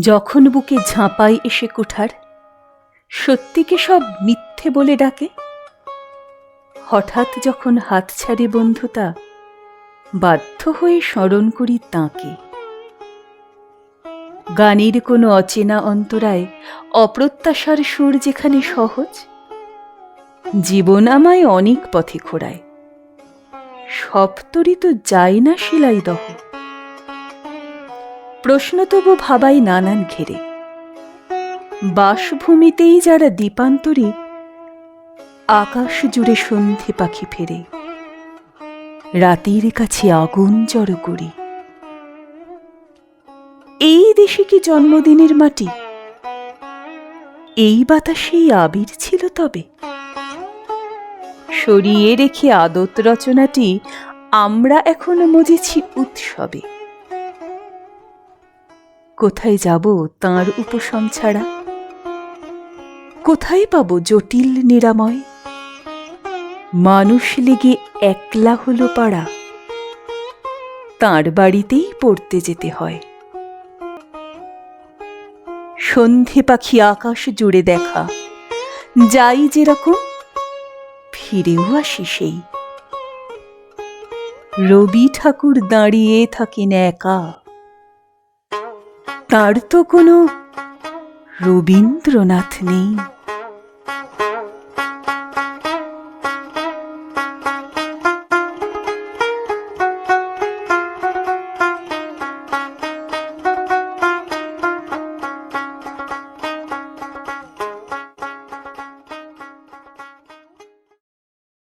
যখন বুকে ঝাঁপাই এসে কুঠার, সত্যিকে সব মিথ্যে বলে ডাকে? হঠাৎ যখন হাত ছাড়ে বন্ধুতা, বাধ্য হয়ে স্মরণ করি তাঁকে। গানের কোনো অচেনা অন্তরায় অপ্রত্যাশার সুর যেখানে সহজ, জীবন আমায় অনেক পথে খোড়ায়। সপ্তরী তো যায় না শিলাই দহ। প্রশ্ন তবু ভাবাই নানান ঘেরে। বাসভূমিতেই যারা দীপান্তরী, আকাশ জুড়ে সন্ধে পাখি ফেরে। রাতের কাছে আগুন জড়ো করি। এই দেশে কি জন্মদিনের মাটি? এই বাতাসেই আবির ছিল তবে। সরিয়ে রেখে আদত রচনাটি আমরা এখনও মজেছি উৎসবে। কোথায় যাব তাঁর উপশম ছাড়া? কোথায় পাব জটিল নিরাময়? মানুষ লেগে একলা হলো পাড়া। তাঁর বাড়িতেই পড়তে যেতে হয়। সন্ধে পাখি আকাশ জুড়ে দেখা। যাই যেরকম, ফিরেও আসি সেই। রবি ঠাকুর দাঁড়িয়ে থাকেন একা। তার তো কোনো রবীন্দ্রনাথ নেই।